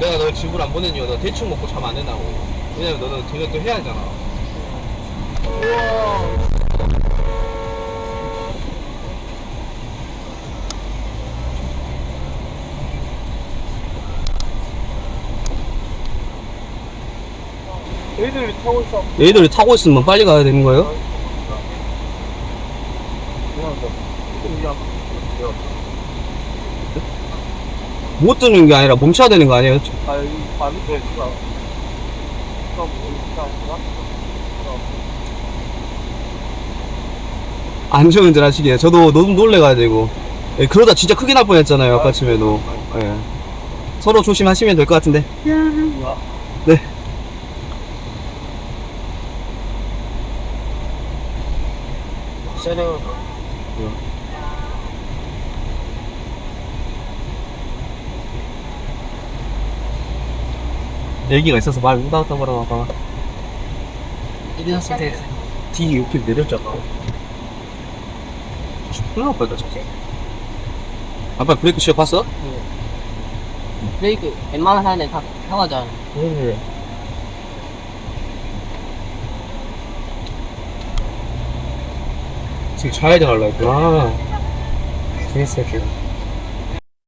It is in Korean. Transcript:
내가 널 집을 안 보낸 이유가 너 대충 먹고 자면 안 된다고. 왜냐면 너는 저녁 또 해야 하잖아. 애들이 타고 있어. 얘들이 타고 있으면 빨리 가야 되는 거예요? 그냥, 그냥. 못 뜨는 게 아니라 멈춰야 되는 거 아니에요? 아, 그냥, 그냥. 안전운전 하시기에 저도 너무 놀래 가야 되고 예, 그러다 진짜 크게 날 뻔했잖아요 아까쯤에도 예. 서로 조심하시면 될 것 같은데 네 세려. 얘기가 있어서 말 못하겠다 뭐라 봐 이랬을 때 뒤에 이렇게 내렸잖아. 날 뻔했다 진짜 아빠 브레이크 시험 봤어? 브레이크 웬만한 사람들 다 타가잖아. 네 지금 좌회전 하려고 했구나 개새끼